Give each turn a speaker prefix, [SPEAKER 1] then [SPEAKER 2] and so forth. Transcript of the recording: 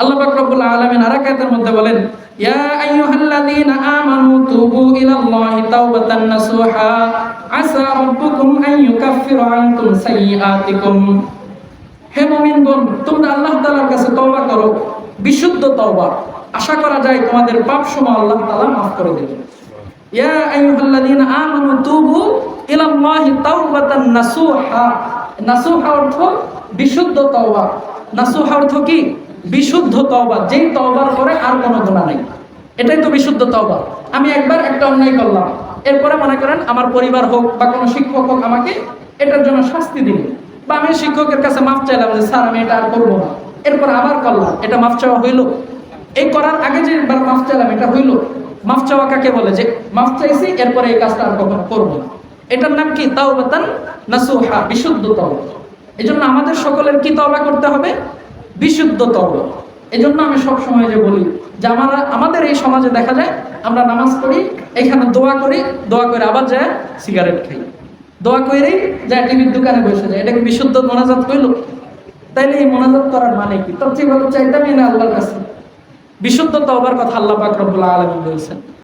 [SPEAKER 1] আল্লাহ পাক রব্বুল আলামিন আরাকাতের মধ্যে বলেন, ইয়া আইয়ুহাল্লাযীনা আমানু তুবু ইলাল্লাহি তাওবাতান নাসুহা, আসা রাব্বুকুম আন ইউকাফফিরা আনকুম সাইয়্যাতিকুম। হে মুমিনগণ, তোমরা আল্লাহ তাআলার কাছে তওবা করো, বিশুদ্ধ তওবা। আশা করা যায় তোমাদের পাপ সমূহ আল্লাহ তাআলা মাফ করে দেবেন। ইয়া আইয়ুহাল্লাযীনা আমানু তুবু ইলাল্লাহি তাওবাতান নাসুহা। নাসুহা অর্থ বিশুদ্ধ তওবা। নাসুহা অর্থ কি? বিশুদ্ধ তওবা, যেই তওবার পরে আর কোনো গুনাহ নাই। এটাই তো বিশুদ্ধ তওবা। আমি একবার একটা অন্যায় করলাম। এরপরে মনে করেন আমার পরিবার হোক বা কোনো শিক্ষক হোক আমাকে এটার জন্য শাস্তি দিল। বা আমি শিক্ষকের কাছে মাফ চাইলাম যে, স্যার, আমি এটা আর করব না। এরপর আবার করলাম, এটা মাফ চাওয়া হইল? এই করার আগে যে একবার মাফ চাইলাম, এটা হইল। মাফ চাওয়া কাকে বলে? যে মাফ চাইছি, এরপরে এই কাজটা আর কখনো করব না। এটার নাম কি? তাওবাতান নাসুহা, বিশুদ্ধ তওবা। এই জন্য আমাদের সকলের কি তওবা করতে হবে? বিশুদ্ধ তওবা এই জন্য আমি সবসময় যে বলি যে আমরা আমাদের এই সমাজে দেখা যায়, আমরা নামাজ পড়ি, এখানে দোয়া করি, দোয়া করে আবার যায় সিগারেট খাই। দোয়া করেই যায় টিভির দোকানে বসে যায়। এটাকে বিশুদ্ধ মোনাজাত হইল তাইলে এই মোনাজাত করার মানে কি? তার চেয়ে ভালো চাইতামই না আল্লাহর কাছে। বিশুদ্ধ তবার কথা আল্লাহ পাক রব্বুল আলামিন বলেছেন।